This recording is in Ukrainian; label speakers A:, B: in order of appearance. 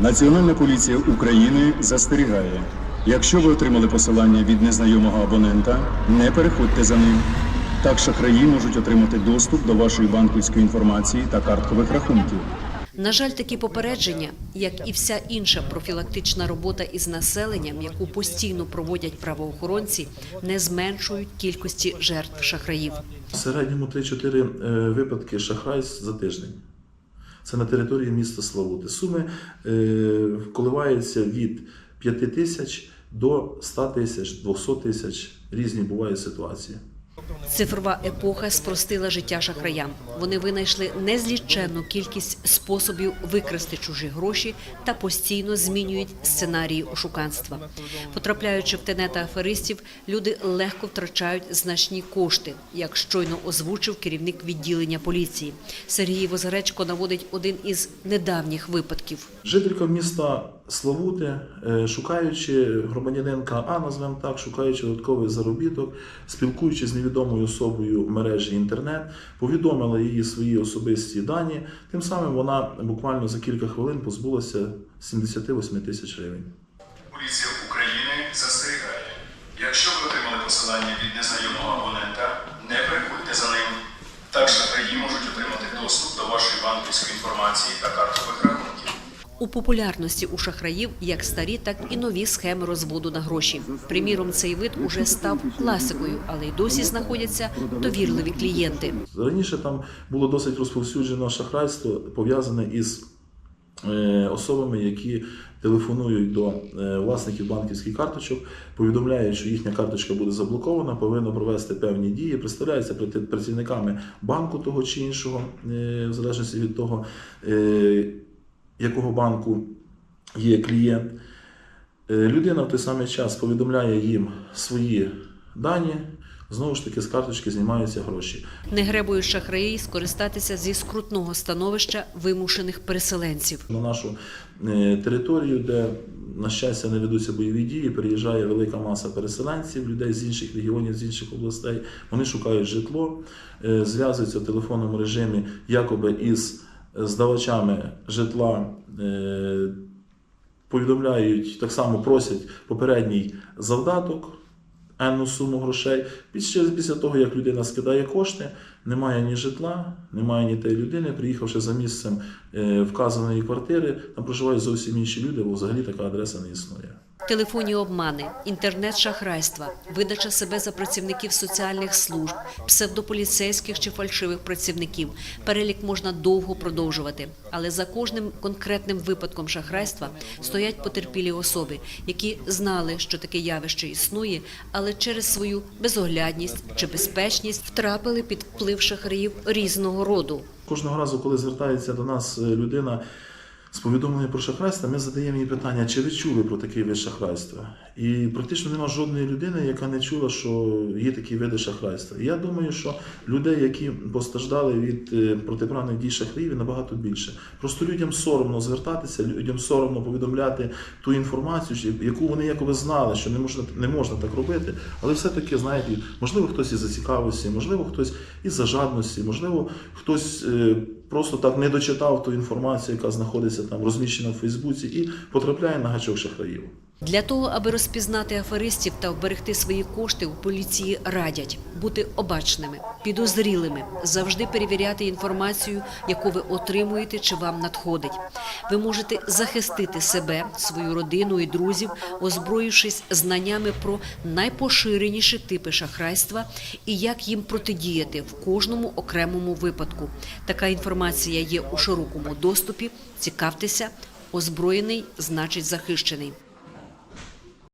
A: Національна поліція України застерігає. Якщо ви отримали посилання від незнайомого абонента, не переходьте за ним. Так шахраї можуть отримати доступ до вашої банківської інформації та карткових рахунків.
B: На жаль, такі попередження, як і вся інша профілактична робота із населенням, яку постійно проводять правоохоронці, не зменшують кількості жертв шахраїв.
C: В середньому 3-4 е, випадки шахрайств за тиждень. Це на території міста Славути. Суми е, коливаються від 5 тисяч до 100 тисяч, 200 тисяч. Різні бувають ситуації.
B: Цифрова епоха спростила життя шахраям. Вони винайшли незліченну кількість способів викрасти чужі гроші та постійно змінюють сценарії ошуканства. Потрапляючи в тенета аферистів, люди легко втрачають значні кошти, як щойно озвучив керівник відділення поліції. Сергій Возгречко наводить один із недавніх випадків.
C: Жителька міста Славути, е, шукаючи громадянинка А, назвемо так, шукаючи додатковий заробіток, спілкуючись з невідомою особою в мережі інтернет, повідомила її свої особисті дані. Тим самим вона буквально за кілька хвилин позбулася 78 тисяч гривень.
A: Поліція України застерігає. Якщо ви отримали посилання від незнайомого абонента, не переходьте за ним. Так шахраї можуть отримати доступ до вашої банківської інформації та карткових рахунків.
B: У популярності у шахраїв як старі, так і нові схеми розводу на гроші. Приміром, цей вид уже став класикою, але й досі знаходяться довірливі клієнти.
C: Раніше там було досить розповсюджено шахрайство пов'язане із е, особами, які телефонують до е, власників банківських карточок, повідомляють, що їхня карточка буде заблокована, повинна провести певні дії, представляються працівниками банку того чи іншого, е, в залежності від того, якого банку є клієнт. Е, Людина в той самий час повідомляє їм свої дані. Знову ж таки, з карточки знімаються гроші.
B: Не гребують шахраї скористатися зі скрутного становища вимушених переселенців.
C: На нашу е, територію, де, на щастя, не ведуться бойові дії, приїжджає велика маса переселенців, людей з інших регіонів, з інших областей. Вони шукають житло, е, зв'язуються в телефонному режимі якоби із здавачами житла. е, Повідомляють, так само просять попередній завдаток, енну суму грошей. Після, того, як людина скидає кошти, немає ні житла, немає ні тієї людини. Приїхавши за місцем е, вказаної квартири, там проживають зовсім інші люди, бо взагалі така адреса не існує.
B: Телефонні обмани, інтернет-шахрайства, видача себе за працівників соціальних служб, псевдополіцейських чи фальшивих працівників. Перелік можна довго продовжувати, але за кожним конкретним випадком шахрайства стоять потерпілі особи, які знали, що таке явище існує, але через свою безоглядність чи безпечність втрапили під вплив шахраїв різного роду.
C: Кожного разу, коли звертається до нас е, людина з повідомленням про шахрайство, ми задаємо їй питання, чи ви чули про такий вид шахрайства? І практично немає жодної людини, яка не чула, що є такі види шахрайства. І я думаю, що людей, які постраждали від е, протиправних дій шахраїв, набагато більше. Просто людям соромно звертатися, людям соромно повідомляти ту інформацію, яку вони якоби знали, що не можна, не можна так робити. Але все-таки, знаєте, можливо, хтось із зацікавості, можливо, хтось із зажадності, можливо, хтось е, просто так не дочитав ту інформацію, яка знаходиться там розміщена в Фейсбуці, і потрапляє на гачок шахраїв.
B: Для того, аби розпізнати аферистів та вберегти свої кошти, у поліції радять бути обачними, підозрілими, завжди перевіряти інформацію, яку ви отримуєте чи вам надходить. Ви можете захистити себе, свою родину і друзів, озброївшись знаннями про найпоширеніші типи шахрайства і як їм протидіяти в кожному окремому випадку. Така інформація є у широкому доступі. Цікавтеся, озброєний значить захищений.